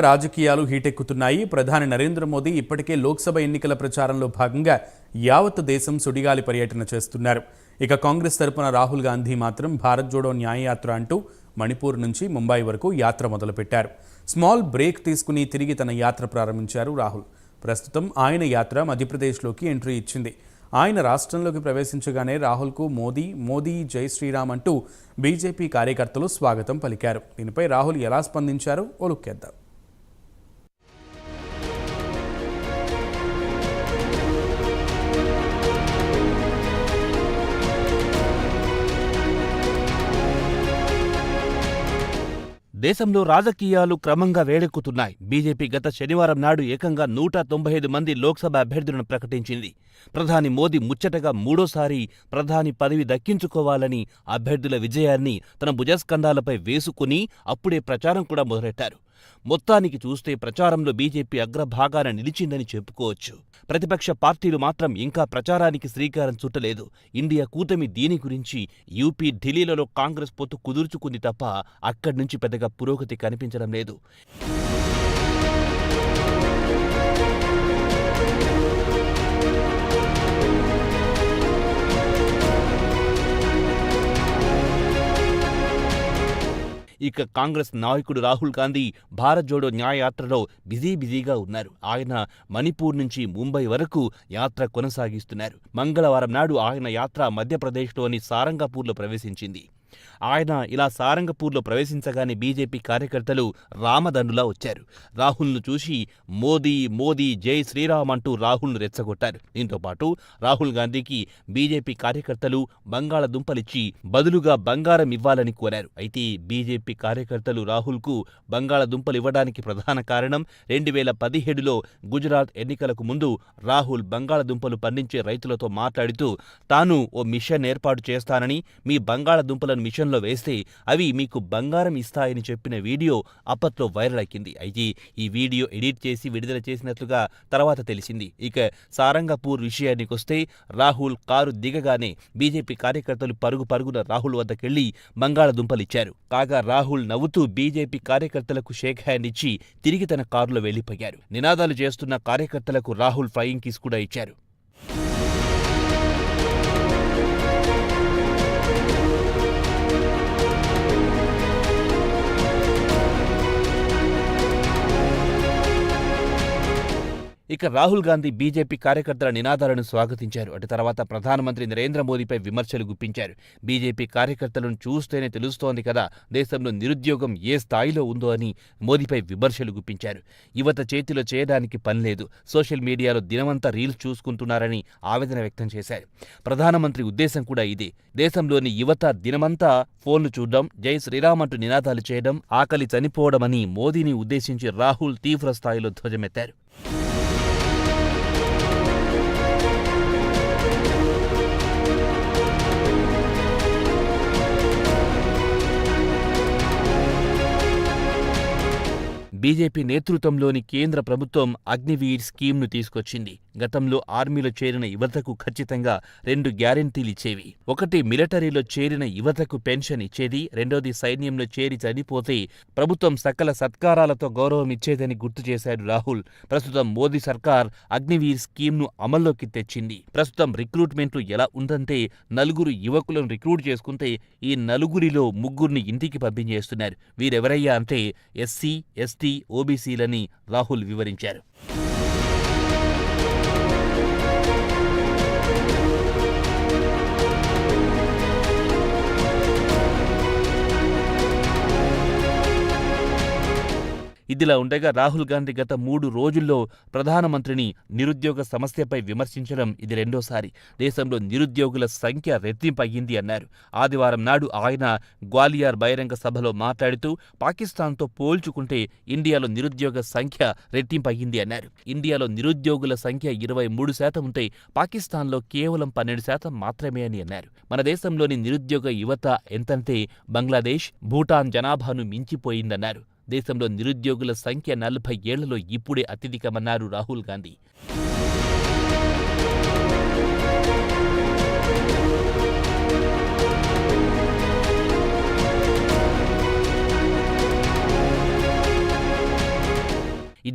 రాజకీయాలు హీటెక్కుతున్నాయి. ప్రధాని నరేంద్ర మోదీ ఇప్పటికే లోక్సభ ఎన్నికల ప్రచారంలో భాగంగా యావత్ దేశం సుడిగాలి పర్యటన చేస్తున్నారు. ఇక కాంగ్రెస్ తరపున రాహుల్ గాంధీ మాత్రం భారత్ జోడో న్యాయయాత్ర అంటూ మణిపూర్ నుంచి ముంబై వరకు యాత్ర మొదలుపెట్టారు. స్మాల్ బ్రేక్ తీసుకుని తిరిగి తన యాత్ర ప్రారంభించారు రాహుల్. ప్రస్తుతం ఆయన యాత్ర మధ్యప్రదేశ్లోకి ఎంట్రీ ఇచ్చింది. ఆయన రాష్ట్రంలోకి ప్రవేశించగానే రాహుల్కు మోదీ మోదీ జై శ్రీరామ్ అంటూ బీజేపీ కార్యకర్తలు స్వాగతం పలికారు. దీనిపై రాహుల్ ఎలా స్పందించారో ఓ లుక్కేద్దాం. దేశంలో రాజకీయాలు క్రమంగా వేడెక్కుతున్నాయి. బీజేపీ గత శనివారం నాడు ఏకంగా నూట తొంభై ఐదు మంది లోక్సభ అభ్యర్థులను ప్రకటించింది. ప్రధాని మోదీ ముచ్చటగా మూడోసారి ప్రధాని పదవి దక్కించుకోవాలని అభ్యర్థుల విజయాన్ని తన భుజస్కంధాలపై వేసుకుని అప్పుడే ప్రచారం కూడా మొదలెట్టారు. మొత్తానికి చూస్తే ప్రచారంలో బీజేపీ అగ్రభాగాన నిలిచిందని చెప్పుకోవచ్చు. ప్రతిపక్ష పార్టీలు మాత్రం ఇంకా ప్రచారానికి శ్రీకారం చుట్టలేదు. ఇండియా కూటమి దీని గురించి యూపీ ఢిల్లీలలో కాంగ్రెస్ పొత్తు కుదుర్చుకుంది తప్ప అక్కడి నుంచి పెద్దగా పురోగతి కనిపించడం లేదు. ఇక కాంగ్రెస్ నాయకుడు రాహుల్ గాంధీ భారత్ జోడో న్యాయయాత్రలో బిజీ బిజీగా ఉన్నారు. ఆయన మణిపూర్ నుంచి ముంబై వరకు యాత్ర కొనసాగిస్తున్నారు. మంగళవారం నాడు ఆయన యాత్ర మధ్యప్రదేశ్లోని సారంగపూర్లో ప్రవేశించింది. ఆయన ఇలా సారంగపూర్లో ప్రవేశించగానే బీజేపీ కార్యకర్తలు రామధనులా వచ్చారు. రాహుల్ను చూసి మోదీ మోదీ జై శ్రీరామ్ అంటూ రాహుల్ను రెచ్చగొట్టారు. దీంతో పాటు రాహుల్ గాంధీకి బీజేపీ కార్యకర్తలు బంగాళదుంపలిచ్చి బదులుగా బంగారం ఇవ్వాలని కోరారు. అయితే బీజేపీ కార్యకర్తలు రాహుల్కు బంగాళదుంపలు ఇవ్వడానికి ప్రధాన కారణం రెండు వేల పదిహేడులో గుజరాత్ ఎన్నికలకు ముందు రాహుల్ బంగాళదుంపలు పండించే రైతులతో మాట్లాడుతూ తాను ఓ మిషన్ ఏర్పాటు చేస్తానని మీ బంగాళదుంపలను మిషన్లో వేస్తే అవి మీకు బంగారం ఇస్తాయని చెప్పిన వీడియో అప్పట్లో వైరల్ అయ్యింది. అయితే ఈ వీడియో ఎడిట్ చేసి విడుదల చేసినట్లుగా తర్వాత తెలిసింది. ఇక సారంగపూర్ విషయానికొస్తే రాహుల్ కారు దిగగానే బీజేపీ కార్యకర్తలు పరుగు పరుగున రాహుల్ వద్దకెళ్ళి బంగాళదుంపలిచ్చారు కాగా రాహుల్ నవ్వుతూ బీజేపీ కార్యకర్తలకు షేక్ హ్యాండ్ ఇచ్చి తిరిగి తన కారులో వెళ్ళిపోయారు నినాదాలు చేస్తున్న కార్యకర్తలకు రాహుల్ ఫ్లయింగ్ కిస్ కూడా ఇచ్చారు. ఇక రాహుల్ గాంధీ బీజేపీ కార్యకర్తల నినాదాలను స్వాగతించారు. అటు తర్వాత ప్రధానమంత్రి నరేంద్ర మోదీపై విమర్శలు గుప్పించారు. బీజేపీ కార్యకర్తలను చూస్తేనే తెలుస్తోంది కదా దేశంలో నిరుద్యోగం ఏ స్థాయిలో ఉందో అని మోదీపై విమర్శలు గుప్పించారు. యువత చేతిలో చేయడానికి పనిలేదు సోషల్ మీడియాలో దినమంతా రీల్స్ చూసుకుంటున్నారని ఆవేదన వ్యక్తం చేశారు. ప్రధానమంత్రి ఉద్దేశం కూడా ఇదే. దేశంలోని యువత దినమంతా ఫోన్లు చూడడం జై శ్రీరామ్ అంటూ నినాదాలు చేయడం ఆకలి చనిపోవడమని మోదీని ఉద్దేశించి రాహుల్ తీవ్ర స్థాయిలో ధ్వజమెత్తారు. బీజేపీ నేతృత్వంలోని కేంద్ర ప్రభుత్వం అగ్నివీర్ స్కీమ్ను తీసుకొచ్చింది. గతంలో ఆర్మీలో చేరిన యువతకు ఖచ్చితంగా రెండు గ్యారెంటీలు ఇచ్చేవి. ఒకటి మిలిటరీలో చేరిన యువతకు పెన్షన్ ఇచ్చేది. రెండోది సైన్యంలో చేరి చనిపోతే ప్రభుత్వం సకల సత్కారాలతో గౌరవం ఇచ్చేదని గుర్తు చేశారు రాహుల్. ప్రస్తుతం మోదీ సర్కార్ అగ్నివీర్ స్కీమ్ను అమల్లోకి తెచ్చింది. ప్రస్తుతం రిక్రూట్మెంట్లు ఎలా ఉందంటే నలుగురు యువకులను రిక్రూట్ చేసుకుంటే ఈ నలుగురిలో ముగ్గురిని ఇంటికి పంపించేస్తున్నారు. వీరెవరయ్యా అంటే ఎస్సీ ఎస్టీ ఓబీసీలని రాహుల్ వివరించారు. ఇదిలా ఉండగా రాహుల్ గాంధీ గత మూడు రోజుల్లో ప్రధానమంత్రిని నిరుద్యోగ సమస్యపై విమర్శించడం ఇది రెండోసారి. దేశంలో నిరుద్యోగుల సంఖ్య రెట్టింపయ్యింది అన్నారు. ఆదివారం నాడు ఆయన గ్వాలియర్ బహిరంగ సభలో మాట్లాడుతూ పాకిస్తాన్తో పోల్చుకుంటే ఇండియాలో నిరుద్యోగ సంఖ్య రెట్టింపయ్యింది అన్నారు. ఇండియాలో నిరుద్యోగుల సంఖ్య ఇరవై మూడు శాతం ఉంటే పాకిస్తాన్లో కేవలం పన్నెండు శాతం మాత్రమే అని అన్నారు. మన దేశంలోని నిరుద్యోగ యువత ఎంతంటే బంగ్లాదేశ్ భూటాన్ జనాభాను మించిపోయిందన్నారు. దేశంలో నిరుద్యోగుల సంఖ్య నలభై ఏళ్ళలో ఇప్పుడే అత్యధికమన్నారు రాహుల్ గాంధీ.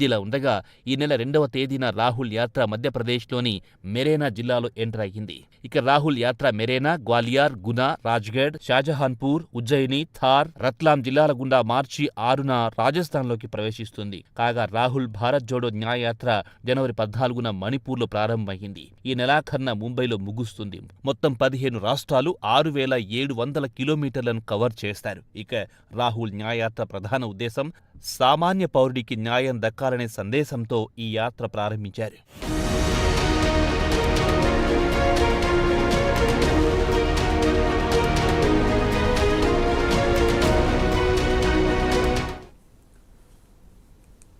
ఇదిలా ఉండగా ఈ నెల రెండవ తేదీన రాహుల్ యాత్ర మధ్యప్రదేశ్లోని మెరేనా జిల్లాలో ఎంటర్ అయ్యింది. ఇక రాహుల్ యాత్ర మెరేనా గ్వాలియార్ గునా రాజ్గఢ్ షాజహాన్పూర్ ఉజ్జయిని థార్ రత్లాం జిల్లాల గుండా మార్చి ఆరున రాజస్థాన్లోకి ప్రవేశిస్తుంది. కాగా రాహుల్ భారత్ జోడో న్యాయయాత్ర జనవరి పద్నాలుగున మణిపూర్లో ప్రారంభమైంది. ఈ నెలాఖరున ముంబైలో ముగుస్తుంది. మొత్తం పదిహేను రాష్ట్రాలు ఆరు వేల ఏడు వందల కిలోమీటర్లను కవర్ చేస్తారు. ఇక రాహుల్ న్యాయయాత్ర ప్రధాన ఉద్దేశం సామాన్య పౌరుడికి న్యాయం దక్కాలనే సందేశంతో ఈ యాత్ర ప్రారంభించారు.